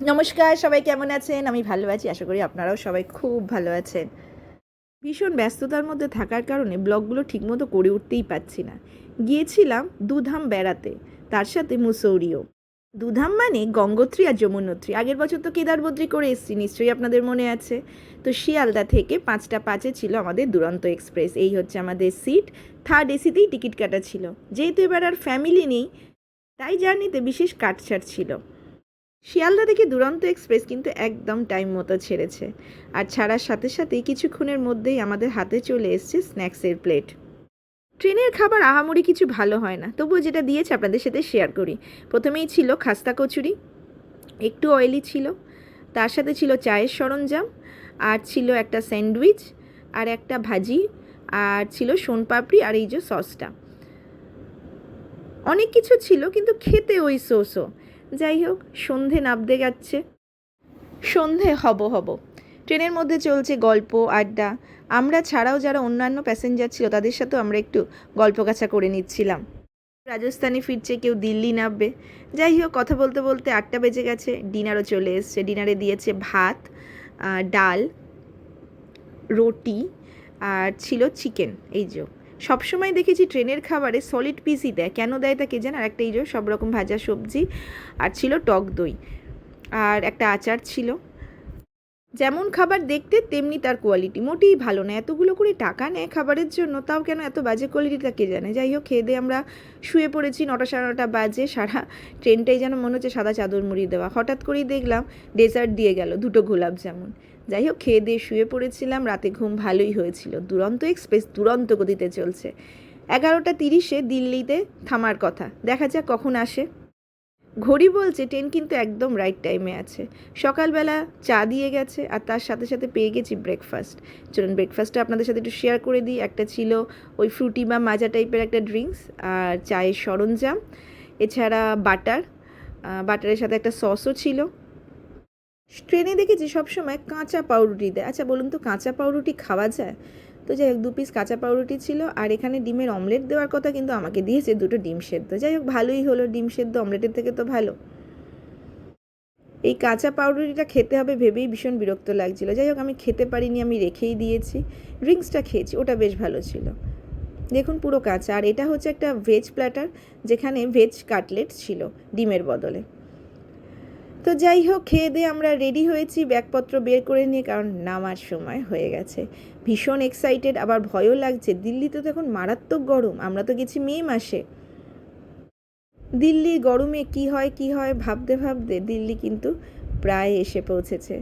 নমস্কার, সবাই কেমন আছেন? আমি ভালো আছি, আশা করি আপনারাও সবাই খুব ভালো আছেন। ভীষণ ব্যস্ততার মধ্যে থাকার কারণে ব্লগগুলো ঠিকমতো করে উঠতেই পারছি না। গিয়েছিলাম দুধাম বেড়াতে, তার সাথে মুসৌরিও। দুধাম মানে গঙ্গোত্রী আর যমুনোত্রী। আগের বছর তো কেদারবদ্রী করে এসেছি, নিশ্চয়ই আপনাদের মনে আছে। তো শিয়ালদা থেকে পাঁচটা পাঁচে ছিল আমাদের দুরন্ত এক্সপ্রেস। এই হচ্ছে আমাদের সিট। থার্ড এসিতেই টিকিট কাটা ছিল। যেহেতু এবার আর ফ্যামিলি নেই, তাই জার্নিতে বিশেষ কাটছাট ছিল। শিয়ালদা থেকে দুরন্ত এক্সপ্রেস কিন্তু একদম টাইম মতো ছেড়েছে। আর ছাড়ার সাথে সাথেই কিছুক্ষণের মধ্যেই আমাদের হাতে চলে এসছে স্ন্যাক্সের প্লেট। ট্রেনের খাবার আহামরি কিছু ভালো হয় না। তবুও যেটা দিয়েছে আপনাদের সাথে শেয়ার করি। প্রথমেই ছিল খাস্তা কচুরি, একটু অয়েলি ছিল, তার সাথে ছিল চায়ের সরঞ্জাম, আর ছিল একটা স্যান্ডউইচ, আর একটা ভাজি, আর ছিল সোনপাপড়ি আর এই যে সসটা। অনেক কিছু ছিল, কিন্তু খেতে ওই সোসও যাই হোক, সন্ধে নাবতে যাচ্ছে। সন্ধে হব হব। ট্রেনের মধ্যে চলছে গল্প, আড্ডা। আমরা ছাড়াও যারা অন্যান্য প্যাসেঞ্জার ছিল, তাদের সাথেও আমরা একটু গল্প কাছা করে নিচ্ছিলাম। রাজস্থানে ফিরছে কেউ, দিল্লি নামবে। যাই হোক, কথা বলতে বলতে আটটা বেজে গেছে, ডিনারও চলে এসছে। ডিনারে দিয়েছে ভাত ডাল, রুটি, আর ছিল চিকেন, এই যে। সবসময় দেখেছি ট্রেনের খাবারে সলিড পিসই দেয়। কেন দেয় তা কে জানে? আর একটা যে সব রকম ভাজা সবজি আর ছিল টক দই। আর একটা আচার ছিল। যেমন খাবার দেখতে, তেমনি তার কোয়ালিটি মোটেই ভালো না। এতগুলো করে টাকা নেয় খাবারের জন্য, তাও কেন এত বাজে কোয়ালিটিটা কে জানে? যাই হোক, খেয়ে দিয়ে আমরা শুয়ে পড়েছি নটা সাড়ে নটা বাজে। সারা ট্রেনটাই যেন মনে হচ্ছে সাদা চাদর মুড়ি দেওয়া। হঠাৎ করেই দেখলাম ডেজার্ট দিয়ে গেল, দুটো গোলাপ জামুন। যাই হোক, খেয়ে দিয়ে শুয়ে পড়েছিলাম, রাতে ঘুম ভালোই হয়েছিল। দুরন্ত এক্সপ্রেস দুরন্ত গতিতে চলছে। এগারোটা তিরিশে দিল্লিতে থামার কথা। দেখা যাক কখন আসে। ঘড়ি বলছে, ট্রেন কিন্তু একদম রাইট টাইমে আছে। সকালবেলা চা দিয়ে গেছে, আর তার সাথে সাথে পেয়ে গেছি ব্রেকফাস্ট চলুন ব্রেকফাস্টটা আপনাদের সাথে একটু শেয়ার করে দিই। একটা ছিল ওই ফ্রুটি বা মাজা টাইপের একটা ড্রিঙ্কস আর চায়ের সরঞ্জাম। এছাড়া বাটার বাটারের সাথে একটা সসও ছিল। ট্রেনে দেখেছি সবসময় কাঁচা পাউরুটি দেয়। আচ্ছা বলুন তো কাঁচা পাউরুটি খাওয়া যায়? তো যাই হোক, দু পিস কাঁচা পাউরুটি ছিল আর এখানে ডিমের অমলেট দেওয়ার কথা কিন্তু আমাকে দিয়েছে দুটো ডিম সেদ্ধ। যাই হোক, ভালোই হলো ডিম সেদ্ধ অমলেটের থেকে তো ভালো। এই কাঁচা পাউরুটিটা খেতে হবে ভেবেই ভীষণ বিরক্ত লাগছিল। যাই হোক, আমি খেতে পারিনি, আমি রেখেই দিয়েছি। ড্রিঙ্কসটা খেয়েছি, ওটা বেশ ভালো ছিল। দেখুন পুরো কাঁচা। আর এটা হচ্ছে একটা ভেজ প্ল্যাটার যেখানে ভেজ কাটলেট ছিল ডিমের বদলে। তো যাই হোক, খেয়ে দিয়ে আমরা রেডি হয়েছি। ব্যাগপত্র বের করে নিয়ে, কারণ নামার সময় হয়ে গেছে। ভীষণ এক্সাইটেড আবার ভয়ও লাগছে। দিল্লিতে তো এখন মারাত্মক গরম। আমরা তো গেছি মে মাসে। দিল্লির গরমে কি হয় কি হয়, ভাবতে ভাবতে দিল্লি কিন্তু প্রায় এসে পৌঁছেছে।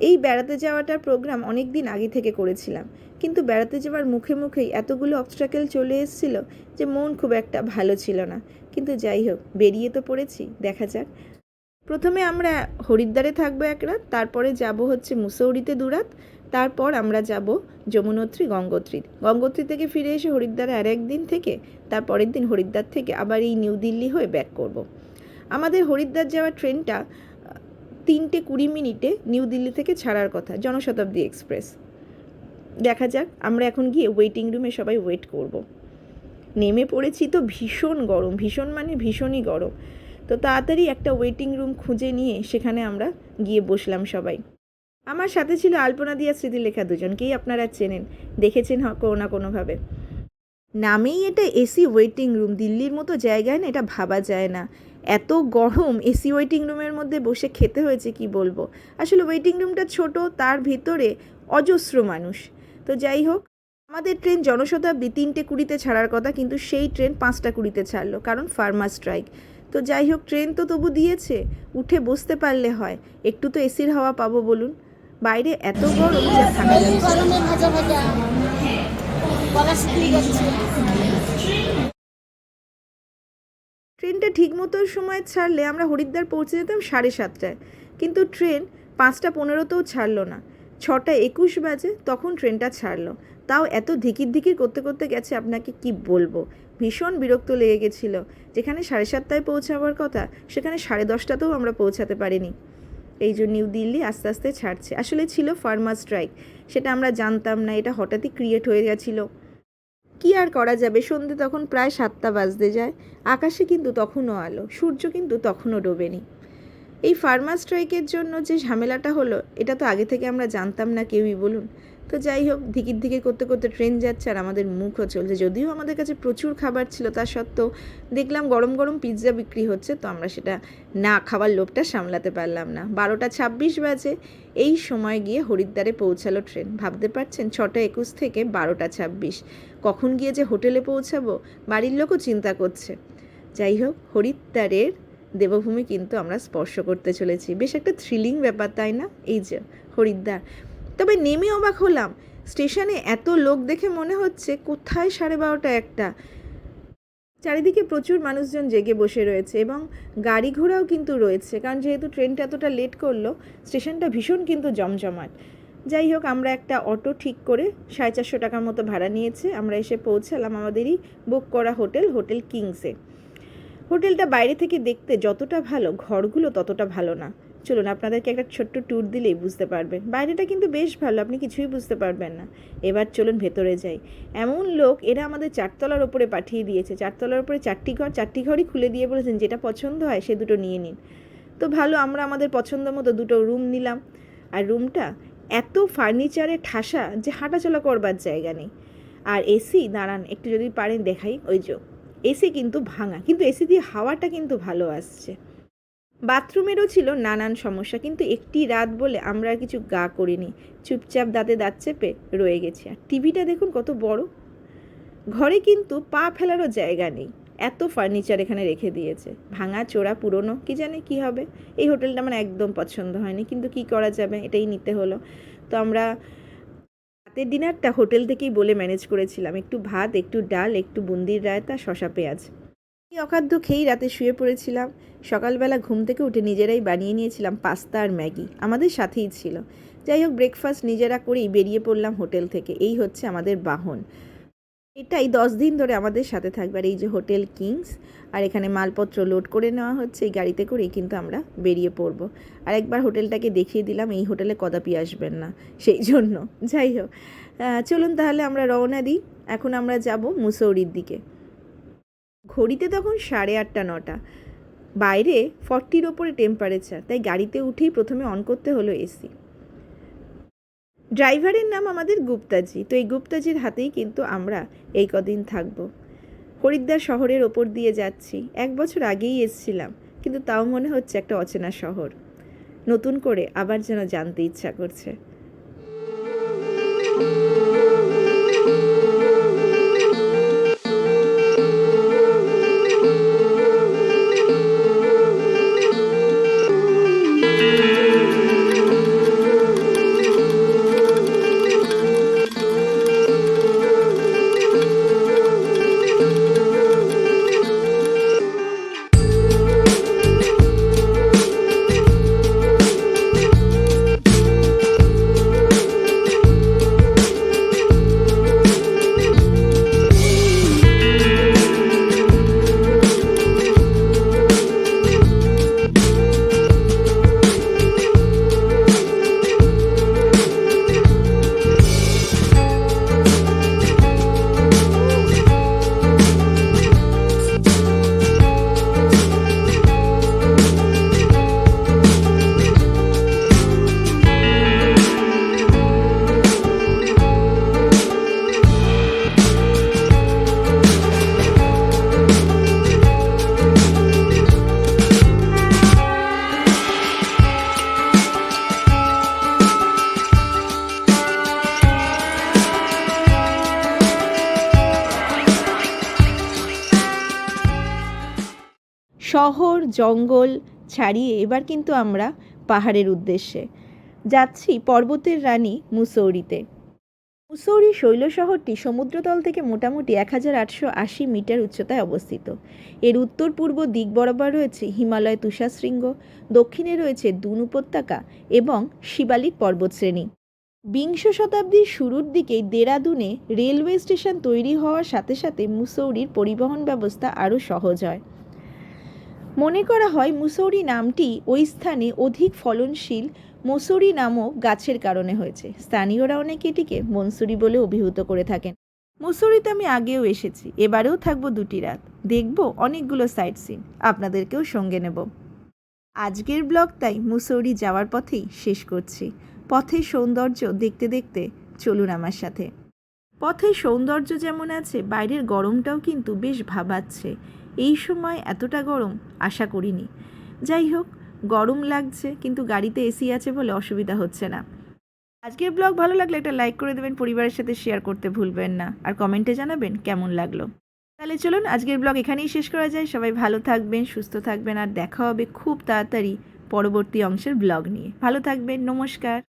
এই বেড়াতে যাওয়াটার প্রোগ্রাম অনেক দিন আগে থেকে করেছিলাম। কিন্তু বেড়াতে যাওয়ার মুখে মুখেই এতগুলো অবস্ট্রাকেল চলে এসেছিল যে মন খুব একটা ভালো ছিল না। কিন্তু যাই হোক, বেরিয়ে তো পড়েছি। দেখা যাক প্রথমে আমরা হরিদ্বারে থাকব এক রাত, তারপরে যাব হচ্ছে মুসৌরিতে দুরাত তারপর আমরা যাব যমুনোত্রী গঙ্গোত্রী গঙ্গোত্রী থেকে ফিরে এসে হরিদ্বারে আর একদিন থেকে, তার পরের দিন হরিদ্বার থেকে আবার এই নিউ দিল্লি হয়ে ব্যাক করব। আমাদের হরিদ্বার যাওয়ার ট্রেনটা তিনটে কুড়ি মিনিটে নিউ দিল্লি থেকে ছাড়ার কথা, জনশতাব্দী এক্সপ্রেস দেখা যাক, আমরা এখন গিয়ে ওয়েটিং রুমে সবাই ওয়েট করব। নেমে পড়েছি তো ভীষণ গরম, ভীষণ মানে ভীষণই গরম তো তাড়াতাড়ি একটা ওয়েটিং রুম খুঁজে নিয়ে সেখানে আমরা গিয়ে বসলাম সবাই। আমার সাথে ছিল আলপনা দিয়া স্মৃতিলেখা দুজনকেই আপনারা চেনেন, দেখেছেন কোনো না কোনোভাবে। নামেই এটা এসি ওয়েটিং রুম দিল্লির মতো জায়গায় না এটা ভাবা যায় না। এত গরম এসি ওয়েটিং রুমের মধ্যে বসে খেতে হয়েছে, কি বলব? আসলে ওয়েটিং রুমটা ছোট, তার ভিতরে অজস্র মানুষ। তো যাই হোক, আমাদের ট্রেন জনশতাব্দী তিনটে কুড়িতে ছাড়ার কথা, কিন্তু সেই ট্রেন পাঁচটা কুড়িতে ছাড়লো, কারণ ফার্মার স্ট্রাইক তো যাই হোক, ট্রেন তো তবু দিয়েছে, উঠে বসতে পারলে হয়। একটু তো এসির হাওয়া পাবো বলুন। বাইরে এত গরম ট্রেনটা ঠিক মতো সময় ছাড়লে আমরা হরিদ্বার পৌঁছে যেতাম সাড়ে সাতটায়। কিন্তু ট্রেন পাঁচটা পনেরোতেও ছাড়লো না। ছটা একুশ বাজে, তখন ট্রেনটা ছাড়লো। তাও এত ধিকির ধিকির করতে করতে গেছে আপনাকে কি বলব? ভীষণ বিরক্ত লেগে গেছিল। যেখানে সাড়ে সাতটায় পৌঁছাবার কথা, সেখানে সাড়ে দশটাতেও আমরা পৌঁছাতে পারিনি। এই জন্য নিউ দিল্লি আস্তে আস্তে ছাড়ছে। আসলে ছিল ফার্মার স্ট্রাইক। সেটা আমরা জানতাম না, এটা হঠাৎই ক্রিয়েট হয়ে গেছিল। কি আর করা যাবে? সন্ধে তখন প্রায় সাতটা বাজতে যায়। আকাশে কিন্তু তখনও আলো, সূর্য কিন্তু তখনও ডোবেনি। এই ফার্মার স্ট্রাইকের জন্য যে ঝামেলাটা হলো, এটা তো আগে থেকে আমরা জানতাম না, কেউই বলুন। তো যাই হোক, ধিকির ধিকির করতে করতে ট্রেন যাচ্ছে আর আমাদের মুখও চলছে। যদিও আমাদের কাছে প্রচুর খাবার ছিল, তা সত্ত্বেও দেখলাম গরম গরম পিৎজা বিক্রি হচ্ছে, তো আমরা সেটা না খাবার লোভটা সামলাতে পারলাম না। বারোটা ছাব্বিশ বাজে, এই সময় গিয়ে হরিদ্বারে পৌঁছালো ট্রেন ভাবতে পারছেন, ছটা একুশ থেকে বারোটা ছাব্বিশ। কখন গিয়ে যে হোটেলে পৌঁছাবো, বাড়ির লোকও চিন্তা করছে। যাই হোক, হরিদ্বারের দেবভূমি কিন্তু আমরা স্পর্শ করতে চলেছি। বেশ একটা থ্রিলিং ব্যাপার, তাই না? এই যে, হরিদ্বার। তবে নেমে অবাক হলাম। স্টেশনে এত লোক দেখে মনে হচ্ছে কোথায় সাড়ে বারোটা একটা। চারিদিকে প্রচুর মানুষজন জেগে বসে রয়েছে এবং গাড়ি ঘোড়াও কিন্তু রয়েছে। কারণ যেহেতু ট্রেনটা এতটা লেট করল, স্টেশনটা ভীষণ কিন্তু জমজমাট। যাই হোক, আমরা একটা অটো ঠিক করে সাড়ে চারশো টাকার মতো ভাড়া নিয়েছে। আমরা এসে পৌঁছালাম আমাদেরই বুক করা হোটেল হোটেল কিংসে। হোটেলটা বাইরে থেকে দেখতে যতটা ভালো, ঘরগুলো ততটা ভালো না। চলুন, আপনাদেরকে একটা ছোট্ট ট্যুর দিলেই বুঝতে পারবেন। বাইরেটা কিন্তু বেশ ভালো, আপনি কিছুই বুঝতে পারবেন না। এবার চলুন ভেতরে যাই। এমন লোক এরা আমাদের চারতলার ওপরে পাঠিয়ে দিয়েছে। চারতলার ওপরে চারটি ঘর, চারটি ঘরই খুলে দিয়ে বলেছেন যেটা পছন্দ হয় সে দুটো নিয়ে নিন। তো ভালো, আমরা আমাদের পছন্দ মতো দুটো রুম নিলাম। আর রুমটা এত ফার্নিচারে ঠাসা যে হাঁটাচলা করবার জায়গা নেই। আর এসি দাঁড়ান, একটু যদি পারেন দেখাই। ওই যে এসি কিন্তু ভাঙা, কিন্তু এসি দিয়ে হাওয়াটা কিন্তু ভালো আসছে। বাথরুমেরও ছিল নানান সমস্যা, কিন্তু একটি রাত বলে আমরা আর কিছু গা করিনি। চুপচাপ দাঁতে দাঁত চেপে রয়ে গেছি। আর টিভিটা দেখুন কত বড়। ঘরে কিন্তু পা ফেলারও জায়গা নেই। এত ফার্নিচার এখানে রেখে দিয়েছে। ভাঙা, চোরা, পুরনো, কি জানে কি হবে। এই হোটেলটা আমার একদম পছন্দ হয়নি, কিন্তু কি করা যাবে, এটাই নিতে হলো। তো আমরা রাতের ডিনারটা হোটেল থেকেই বলে ম্যানেজ করেছিলাম। একটু ভাত, একটু ডাল, একটু বুন্দির রায়তা শশা পেঁয়াজ। এই অখাদ্য খেয়েই রাতে শুয়ে পড়েছিলাম। সকালবেলা ঘুম থেকে উঠে নিজেরাই বানিয়ে নিয়েছিলাম পাস্তা আর ম্যাগি। আমাদের সাথেই ছিল। যাই হোক ব্রেকফাস্ট নিজেরা করেই বেরিয়ে পড়লাম হোটেল থেকে। এই হচ্ছে আমাদের বাহন। এটাই দশ দিন ধরে আমাদের সাথে থাকবে। আর এই যে হোটেল কিংস, আর এখানে মালপত্র লোড করে নেওয়া হচ্ছে, এই গাড়িতে করেই কিন্তু আমরা বেরিয়ে পড়ব। আর একবার হোটেলটাকে দেখিয়ে দিলাম, এই হোটেলে কদাপি আসবেন না। সেই জন্য। যাই হোক চলুন তাহলে আমরা রওনা দিই। এখন আমরা যাব মুসৌরির দিকে। ঘড়িতে তখন সাড়ে আটটা, নটা। বাইরে ফর্টির ওপরে টেম্পারেচার তাই গাড়িতে উঠেই প্রথমে অন করতে হলো এসি ড্রাইভারের নাম আমাদের গুপ্তাজি, তো এই গুপ্তাজির হাতেই কিন্তু আমরা এই কদিন থাকব। হরিদ্বার শহরের ওপর দিয়ে যাচ্ছি, এক বছর আগেই এসছিলাম, কিন্তু তাও মনে হচ্ছে একটা অচেনা শহর। নতুন করে আবার যেন জানতে ইচ্ছা করছে। জঙ্গল ছাড়িয়ে এবার কিন্তু আমরা পাহাড়ের উদ্দেশ্যে। যাচ্ছি পর্বতের রানী মুসৌরিতে। মুসৌরি শৈল শহরটি সমুদ্রতল থেকে মোটামুটি এক হাজার আটশো আশি মিটার উচ্চতায় অবস্থিত। এর উত্তর পূর্ব দিক বরাবর রয়েছে হিমালয় তুষারশৃঙ্গ, দক্ষিণে রয়েছে দুন উপত্যকা এবং শিবালিক পর্বতশ্রেণী। বিংশ শতাব্দীর শুরুর দিকেই দেরাদুনে রেলওয়ে স্টেশন তৈরি হওয়ার সাথে সাথে মুসৌরির পরিবহন ব্যবস্থা আরও সহজ হয়। মনে করা হয় মুসৌরি নামটি ওই স্থানে অধিক ফলনশীল মসুরি নামক গাছের কারণে হয়েছে। স্থানীয়রা অনেকে এটিকে মনসুরি বলে অভিহিত করে থাকেন। মুসৌরিতে আমি আগেও এসেছি, এবারেও থাকব দুটি রাত। দেখব অনেকগুলো সাইট সিন, আপনাদেরকেও সঙ্গে নেব। আজকের ব্লগ তাই মুসৌরি যাওয়ার পথেই শেষ করছি। পথের সৌন্দর্য দেখতে দেখতে চলুন আমার সাথে। পথের সৌন্দর্য যেমন আছে, বাইরের গরমটাও কিন্তু বেশ ভাবাচ্ছে। এই সময় এতটা গরম আশা করিনি। যাই হোক, গরম লাগছে, কিন্তু গাড়িতে এসি আছে বলে অসুবিধা হচ্ছে না। আজকের ব্লগ ভালো লাগলে একটা লাইক করে দেবেন, পরিবারের সাথে শেয়ার করতে ভুলবেন না। আর কমেন্টে জানাবেন কেমন লাগল। তাহলে চলুন, আজকের ব্লগ এখানেই শেষ করা যায়। সবাই ভালো থাকবেন, সুস্থ থাকবেন, আর দেখা হবে খুব তাড়াতাড়ি পরবর্তী অংশের ব্লগ নিয়ে। ভালো থাকবেন, নমস্কার।